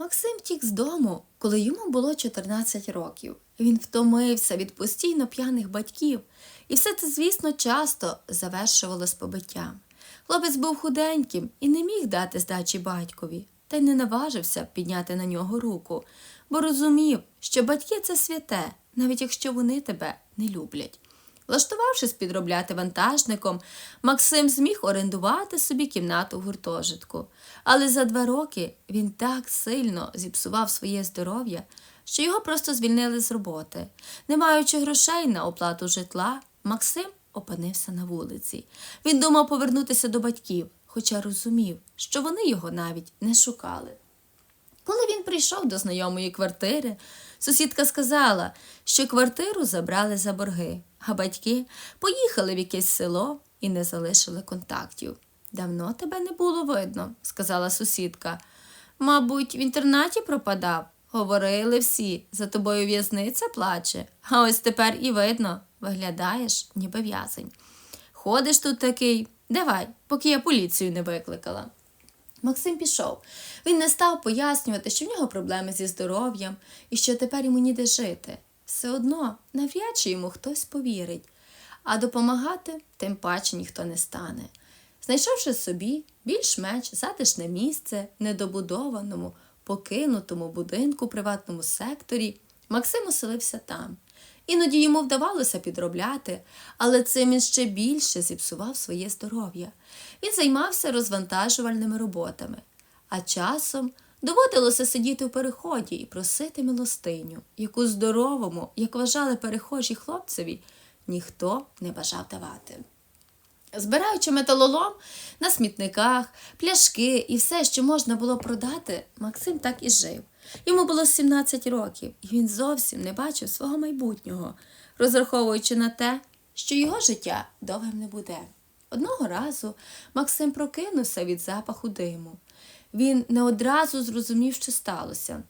Максим втік з дому, коли йому було 14 років. Він втомився від постійно п'яних батьків, і все це, звісно, часто завершувалось побиттям. Хлопець був худеньким і не міг дати здачі батькові, та й не наважився підняти на нього руку, бо розумів, що батьки це святе, навіть якщо вони тебе не люблять. Влаштувавшись підробляти вантажником, Максим зміг орендувати собі кімнату в гуртожитку. Але за два роки він так сильно зіпсував своє здоров'я, що його просто звільнили з роботи. Не маючи грошей на оплату житла, Максим опинився на вулиці. Він думав повернутися до батьків, хоча розумів, що вони його навіть не шукали. Коли він прийшов до знайомої квартири, сусідка сказала, що квартиру забрали за борги, а батьки поїхали в якесь село і не залишили контактів. Давно тебе не було видно, сказала сусідка. Мабуть, в інтернаті пропадав. Говорили всі, за тобою в'язниця плаче, а ось тепер і видно, виглядаєш, ніби в'язень. Ходиш тут такий, давай, поки я поліцію не викликала. Максим пішов. Він не став пояснювати, що в нього проблеми зі здоров'ям і що тепер йому ніде жити. Все одно навряд чи йому хтось повірить, а допомагати тим паче ніхто не стане. Знайшовши собі більш-менш затишне місце в недобудованому, покинутому будинку приватному секторі, Максим оселився там. Іноді йому вдавалося підробляти, але цим він ще більше зіпсував своє здоров'я. Він займався розвантажувальними роботами, а часом доводилося сидіти в переході і просити милостиню, яку здоровому, як вважали перехожі хлопцеві, ніхто не бажав давати. Збираючи металолом на смітниках, пляшки і все, що можна було продати, Максим так і жив. Йому було 17 років, і він зовсім не бачив свого майбутнього, розраховуючи на те, що його життя довгим не буде. Одного разу Максим прокинувся від запаху диму. Він не одразу зрозумів, що сталося,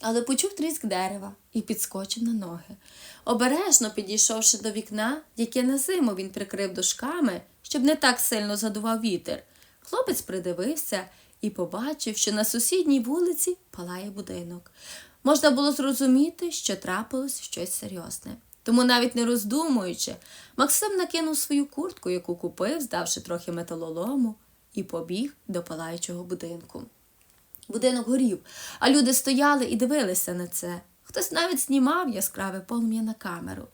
але почув тріск дерева і підскочив на ноги. Обережно підійшовши до вікна, яке на зиму він прикрив дошками, щоб не так сильно задував вітер, хлопець придивився і побачив, що на сусідній вулиці палає будинок. Можна було зрозуміти, що трапилось щось серйозне. Тому, навіть не роздумуючи, Максим накинув свою куртку, яку купив, здавши трохи металолому, і побіг до палаючого будинку. Будинок горів, а люди стояли і дивилися на це. Хтось навіть знімав яскраве полум'я на камеру.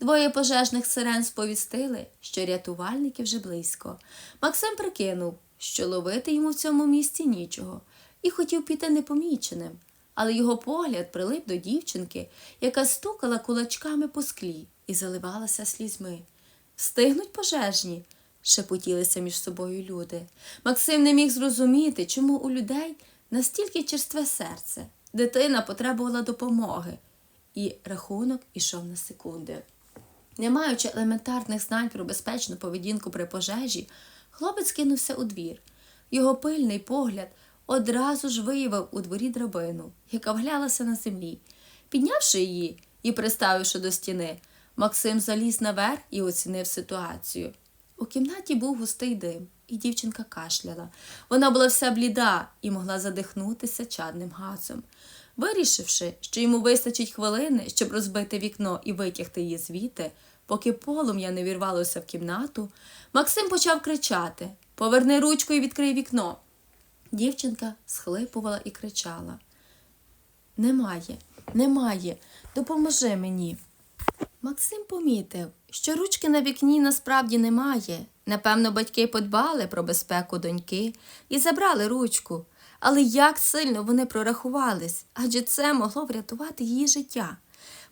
Двоє пожежних сирен сповістили, що рятувальники вже близько. Максим прикинув, що ловити йому в цьому місці нічого, і хотів піти непоміченим. Але його погляд прилип до дівчинки, яка стукала кулачками по склі і заливалася слізьми. Встигнуть пожежні, шепотілися між собою люди. Максим не міг зрозуміти, чому у людей настільки черстве серце. Дитина потребувала допомоги, і рахунок ішов на секунди. Не маючи елементарних знань про безпечну поведінку при пожежі, хлопець кинувся у двір. Його пильний погляд одразу ж виявив у дворі драбину, яка вглялася на землі. Піднявши її і приставивши до стіни, Максим заліз наверх і оцінив ситуацію. У кімнаті був густий дим, і дівчинка кашляла. Вона була вся бліда і могла задихнутися чадним газом. Вирішивши, що йому вистачить хвилини, щоб розбити вікно і витягти її звідти, поки полум'я не вірвалося в кімнату, Максим почав кричати Поверни ручку і відкрий вікно. Дівчинка схлипувала і кричала. Немає, немає, допоможи мені. Максим помітив, що ручки на вікні насправді немає. Напевно, батьки подбали про безпеку доньки і забрали ручку. Але як сильно вони прорахувались, адже це могло врятувати її життя.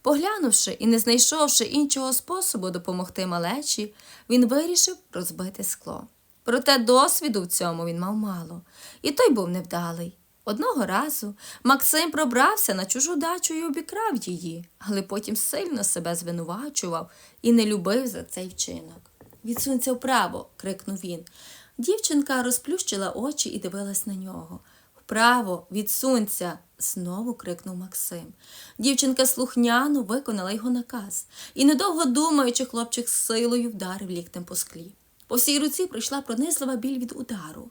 Поглянувши і не знайшовши іншого способу допомогти малечі, він вирішив розбити скло. Проте досвіду в цьому він мав мало, і той був невдалий. Одного разу Максим пробрався на чужу дачу і обікрав її, але потім сильно себе звинувачував і не любив за цей вчинок. Відсунься вправо, крикнув він. Дівчинка розплющила очі і дивилась на нього. Вправо, відсунься, знову крикнув Максим. Дівчинка слухняно виконала його наказ, і, недовго думаючи, хлопчик з силою вдарив ліктем по склі. По всій руці прийшла пронизлива біль від удару.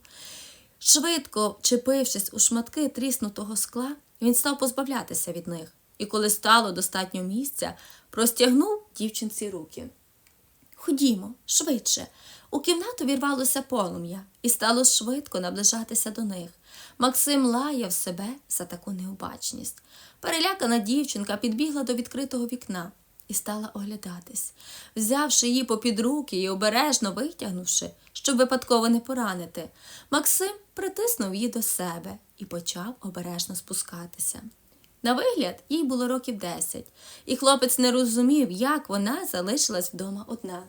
Швидко вчепившись у шматки тріснутого скла, він став позбавлятися від них, і коли стало достатньо місця, простягнув дівчинці руки. Ходімо, швидше. У кімнату вірвалося полум'я і стало швидко наближатися до них. Максим лаяв себе за таку необачність. Перелякана дівчинка підбігла до відкритого вікна і стала оглядатись. Взявши її попід руки і обережно витягнувши, щоб випадково не поранити, Максим притиснув її до себе і почав обережно спускатися. На вигляд їй було років десять, і хлопець не розумів, як вона залишилась вдома одна.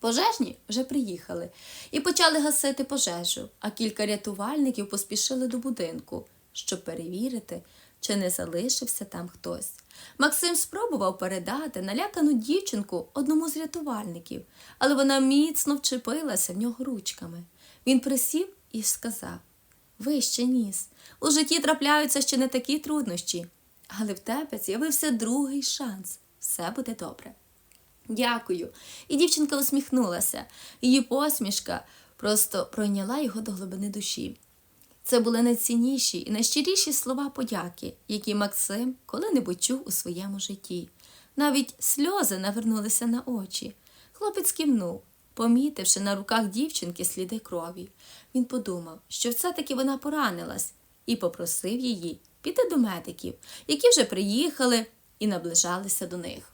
Пожежні вже приїхали і почали гасити пожежу, а кілька рятувальників поспішили до будинку, щоб перевірити, чи не залишився там хтось. Максим спробував передати налякану дівчинку одному з рятувальників, але вона міцно вчепилася в нього ручками. Він присів і сказав Вище ніс. У житті трапляються ще не такі труднощі, але в тебе з'явився другий шанс. Все буде добре. Дякую. І дівчинка усміхнулася. Її посмішка просто пройняла його до глибини душі. Це були найцінніші і найщиріші слова подяки, які Максим коли-небудь чув у своєму житті. Навіть сльози навернулися на очі. Хлопець кивнув, помітивши на руках дівчинки сліди крові. Він подумав, що все-таки вона поранилась, і попросив її піти до медиків, які вже приїхали і наближалися до них.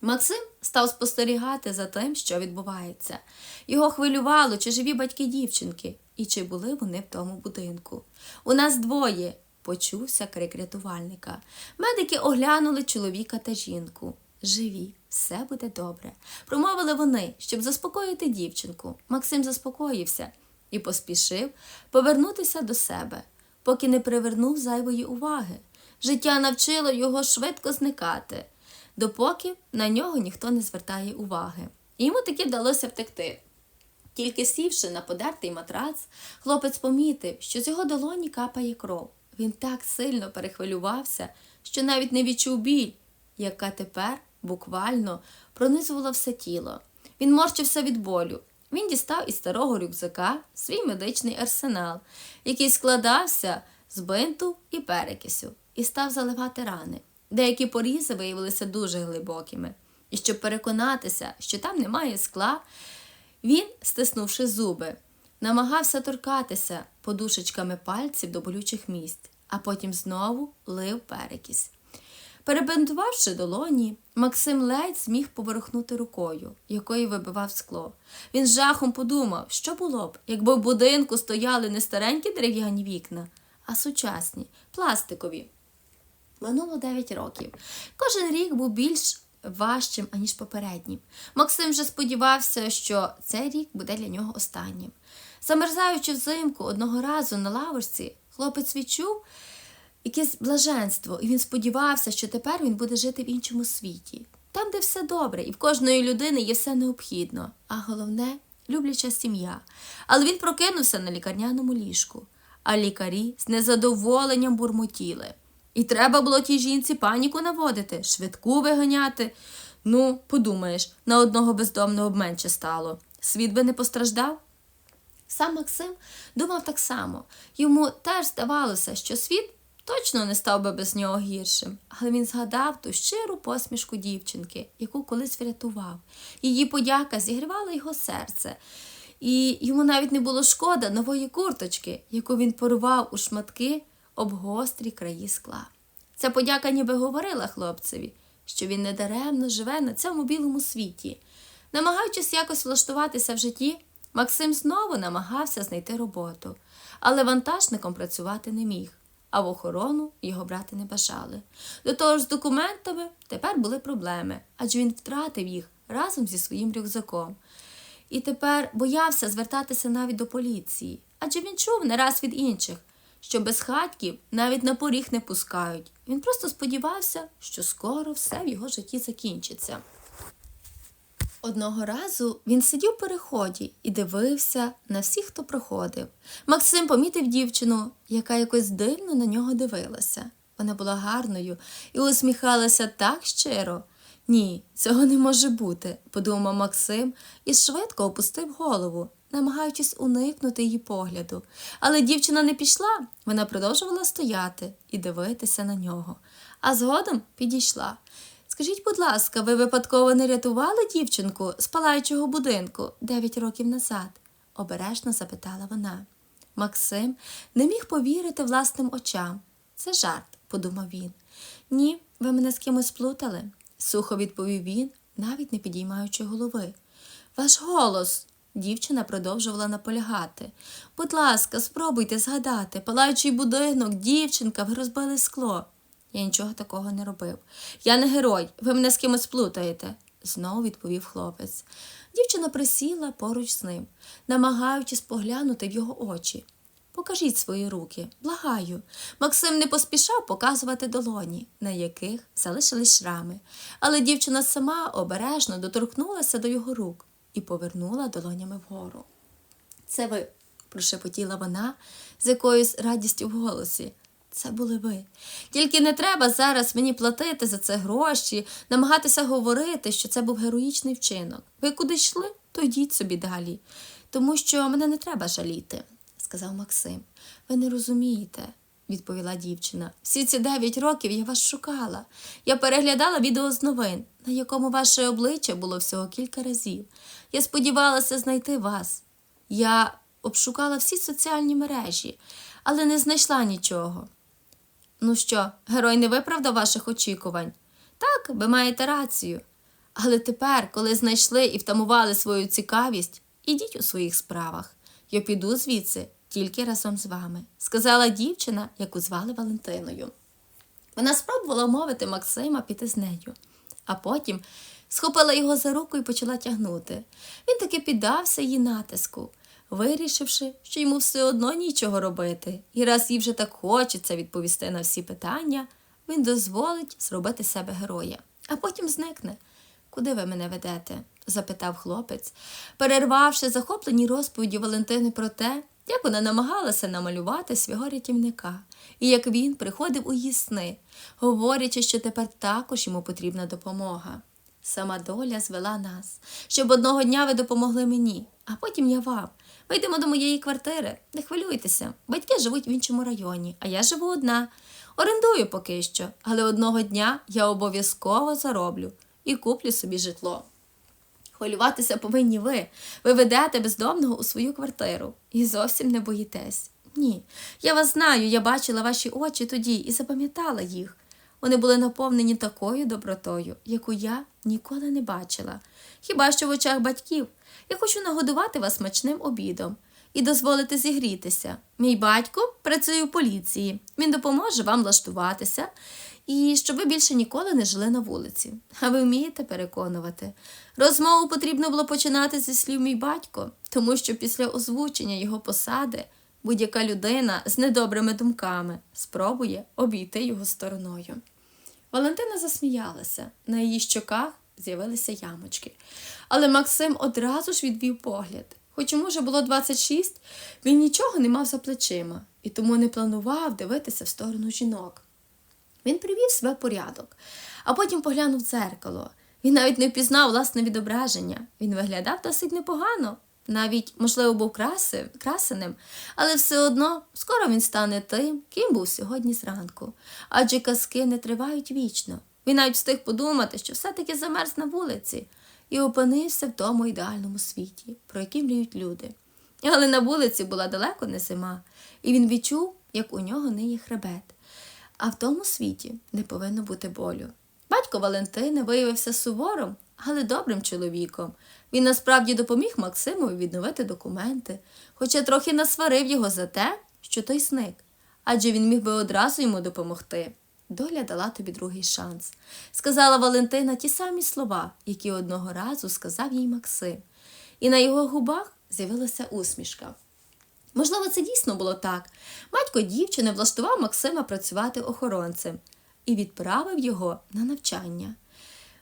Максим став спостерігати за тим, що відбувається. Його хвилювало, чи живі батьки дівчинки, і чи були вони в тому будинку. У нас двоє, почувся крик рятувальника. Медики оглянули чоловіка та жінку. Живі, все буде добре. Промовили вони, щоб заспокоїти дівчинку. Максим заспокоївся і поспішив повернутися до себе, поки не привернув зайвої уваги. Життя навчило його швидко зникати допоки на нього ніхто не звертає уваги. І йому таки вдалося втекти. Тільки сівши на подертий матрац, хлопець помітив, що з його долоні капає кров. Він так сильно перехвилювався, що навіть не відчув біль, яка тепер буквально пронизувала все тіло. Він морщився від болю. Він дістав із старого рюкзака свій медичний арсенал, який складався з бинту і перекисю, і став заливати рани. Деякі порізи виявилися дуже глибокими. І щоб переконатися, що там немає скла, він, стиснувши зуби, намагався торкатися подушечками пальців до болючих місць, а потім знову лив перекіс. Перебинтувавши долоні, Максим ледь зміг поворухнути рукою, якою вибивав скло. Він з жахом подумав, що було б, якби в будинку стояли не старенькі дерев'яні вікна, а сучасні, пластикові. Минуло 9 років. Кожен рік був більш важчим, аніж попереднім. Максим вже сподівався, що цей рік буде для нього останнім. Замерзаючи взимку одного разу на лавочці, хлопець відчув якесь блаженство, і він сподівався, що тепер він буде жити в іншому світі, там, де все добре, і в кожної людини є все необхідно, а головне любляча сім'я. Але він прокинувся на лікарняному ліжку, а лікарі з незадоволенням бурмотіли. І треба було тій жінці паніку наводити, швидку виганяти. Ну, подумаєш, на одного бездомного б менше стало. Світ би не постраждав. Сам Максим думав так само. Йому теж здавалося, що світ точно не став би без нього гіршим, але він згадав ту щиру посмішку дівчинки, яку колись врятував. Її подяка зігрівала його серце, і йому навіть не було шкода нової курточки, яку він порвав у шматки об гострі краї скла. Ця подяка ніби говорила хлопцеві, що він недаремно живе на цьому білому світі. Намагаючись якось влаштуватися в житті, Максим знову намагався знайти роботу, але вантажником працювати не міг, а в охорону його брати не бажали. До того ж, з документами тепер були проблеми, адже він втратив їх разом зі своїм рюкзаком. І тепер боявся звертатися навіть до поліції, адже він чув не раз від інших, що безхатьків навіть на поріг не пускають. Він просто сподівався, що скоро все в його житті закінчиться. Одного разу він сидів у переході і дивився на всіх, хто проходив. Максим помітив дівчину, яка якось дивно на нього дивилася. Вона була гарною і усміхалася так щиро. Ні, цього не може бути, подумав Максим і швидко опустив голову, намагаючись уникнути її погляду. Але дівчина не пішла, вона продовжувала стояти і дивитися на нього. А згодом підійшла. Скажіть, будь ласка, ви випадково не рятували дівчинку з палаючого будинку дев'ять років назад? обережно запитала вона. Максим не міг повірити власним очам. Це жарт, подумав він. Ні, ви мене з кимось плутали, сухо відповів він, навіть не підіймаючи голови. Ваш голос. Дівчина продовжувала наполягати. Будь ласка, спробуйте згадати, палаючий будинок, дівчинка, ви розбили скло. Я нічого такого не робив. Я не герой, ви мене з кимось плутаєте, знову відповів хлопець. Дівчина присіла поруч з ним, намагаючись поглянути в його очі. Покажіть свої руки, благаю. Максим не поспішав показувати долоні, на яких залишились шрами, але дівчина сама обережно доторкнулася до його рук і повернула долонями вгору. Це ви, прошепотіла вона з якоюсь радістю в голосі. Це були ви. Тільки не треба зараз мені платити за це гроші, намагатися говорити, що це був героїчний вчинок. Ви куди йшли, то йдіть собі далі, тому що мене не треба жаліти, сказав Максим. Ви не розумієте, відповіла дівчина. Всі ці дев'ять років я вас шукала. Я переглядала відео з новин, на якому ваше обличчя було всього кілька разів. Я сподівалася знайти вас. Я обшукала всі соціальні мережі, але не знайшла нічого. Ну що, герой не виправдав ваших очікувань? Так, ви маєте рацію. Але тепер, коли знайшли і втамували свою цікавість, ідіть у своїх справах. Я піду звідси тільки разом з вами, сказала дівчина, яку звали Валентиною. Вона спробувала мовити Максима піти з нею, а потім схопила його за руку і почала тягнути. Він таки піддався її натиску, вирішивши, що йому все одно нічого робити, і раз їй вже так хочеться відповісти на всі питання, він дозволить зробити себе героя, а потім зникне. Куди ви мене ведете? запитав хлопець, перервавши захоплені розповіді Валентини про те, як вона намагалася намалювати свого рятівника, і як він приходив у її сни, говорячи, що тепер також йому потрібна допомога. Сама доля звела нас, щоб одного дня ви допомогли мені, а потім я вам. Вийдемо до моєї квартири, не хвилюйтеся. Батьки живуть в іншому районі, а я живу одна. Орендую поки що, але одного дня я обов'язково зароблю і куплю собі житло. Хвилюватися повинні ви. Ви ведете бездомного у свою квартиру і зовсім не боїтесь. Ні, я вас знаю, я бачила ваші очі тоді і запам'ятала їх. Вони були наповнені такою добротою, яку я ніколи не бачила. Хіба що в очах батьків я хочу нагодувати вас смачним обідом і дозволити зігрітися. Мій батько працює у поліції, він допоможе вам влаштуватися і щоб ви більше ніколи не жили на вулиці. А ви вмієте переконувати. Розмову потрібно було починати зі слів мій батько, тому що після озвучення його посади будь-яка людина з недобрими думками спробує обійти його стороною. Валентина засміялася, на її щоках з'явилися ямочки. Але Максим одразу ж відвів погляд. Хоч йому вже було 26, він нічого не мав за плечима і тому не планував дивитися в сторону жінок. Він привів себе в порядок, а потім поглянув в дзеркало. Він навіть не впізнав власне відображення. Він виглядав досить непогано, навіть, можливо, був краси, красеним, але все одно скоро він стане тим, ким був сьогодні зранку. Адже казки не тривають вічно. Він навіть встиг подумати, що все-таки замерз на вулиці і опинився в тому ідеальному світі, про який мріють люди. Але на вулиці була далеко не зима, і він відчув, як у нього ниє хребет. А в тому світі не повинно бути болю. Батько Валентини виявився суворим, але добрим чоловіком. Він насправді допоміг Максимові відновити документи, хоча трохи насварив його за те, що той зник, адже він міг би одразу йому допомогти. Доля дала тобі другий шанс, сказала Валентина ті самі слова, які одного разу сказав їй Максим, і на його губах з'явилася усмішка. Можливо, це дійсно було так. Батько дівчини влаштував Максима працювати охоронцем і відправив його на навчання.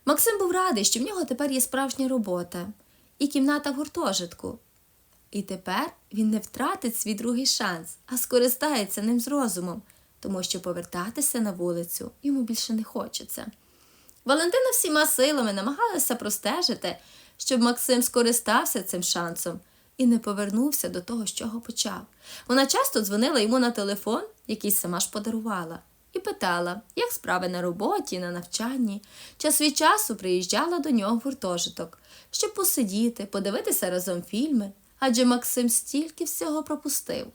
Максим був радий, що в нього тепер є справжня робота і кімната в гуртожитку. І тепер він не втратить свій другий шанс, а скористається ним з розумом, тому що повертатися на вулицю йому більше не хочеться. Валентина всіма силами намагалася простежити, щоб Максим скористався цим шансом і не повернувся до того, з чого почав. Вона часто дзвонила йому на телефон, який сама ж подарувала, і питала, як справи на роботі, на навчанні. Час від часу приїжджала до нього в гуртожиток, щоб посидіти, подивитися разом фільми, адже Максим стільки всього пропустив.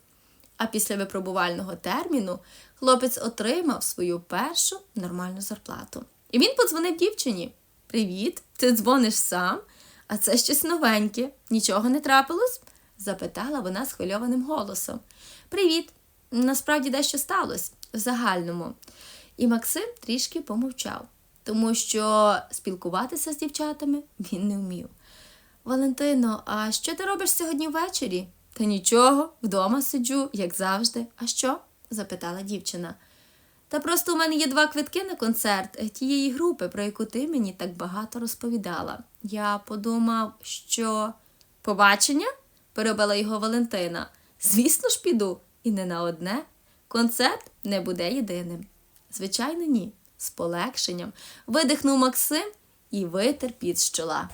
А після випробувального терміну хлопець отримав свою першу нормальну зарплату. І він подзвонив дівчині: Привіт, ти дзвониш сам? А це щось новеньке. Нічого не трапилось? запитала вона схвильованим голосом. Привіт. Насправді дещо сталося в загальному. І Максим трішки помовчав, тому що спілкуватися з дівчатами він не вмів. Валентино, а що ти робиш сьогодні ввечері? Та нічого, вдома сиджу, як завжди. А що? запитала дівчина. Та просто у мене є два квитки на концерт тієї групи, про яку ти мені так багато розповідала. Я подумав, що побачення? перебила його Валентина. Звісно ж, піду, і не на одне. Концерт не буде єдиним. Звичайно, ні. З полегшенням видихнув Максим і витер під з чола.